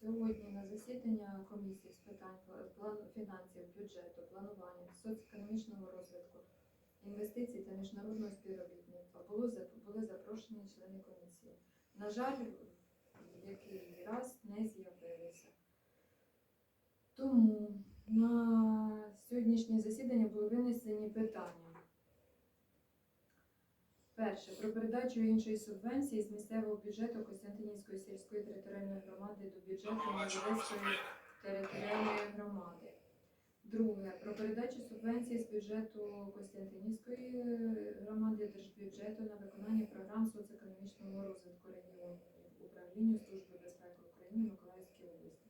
Сьогодні на засідання комісії з питань фінансів, бюджету, планування, соціоекономічного розвитку, інвестицій та міжнародного співробітництва були запрошені члени комісії. На жаль, який раз не з'явилися. Тому на сьогоднішнє засідання були винесені питання. Перше про передачу іншої субвенції з місцевого бюджету Костянтинівської сільської територіальної громади до бюджету Новолеської територіальної громади. Друге про передачу субвенції з бюджету Костянтинівської е, громади держбюджету на виконання програм соціоекономічного розвитку регіону управлінню Служби безпеки України Миколаївській області.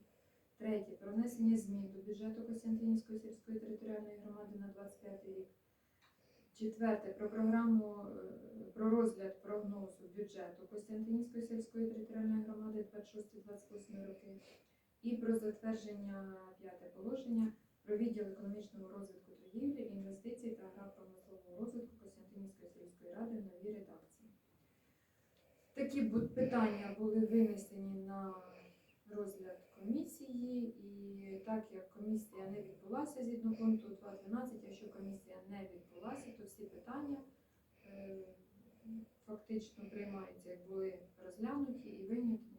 Третє про внесення змін до бюджету Костянтинівської сільської територіальної громади на 25 рік. Четверте про програму е, про розгляд прогнозу бюджету Костянтинівської сільської територіальної громади 26-28 роки і про затвердження п'яте положення про відділ економічного розвитку торгівлі, інвестицій та агропромислового розвитку Костянтинівської сільської ради в новій редакції. Такі питання були винесені на розгляд комісії, і так як комісія не відбулася згідно пункту 2.12, якщо комісія не відбулася, то всі питання е, фактично приймаються, як були розглянуті і виняті-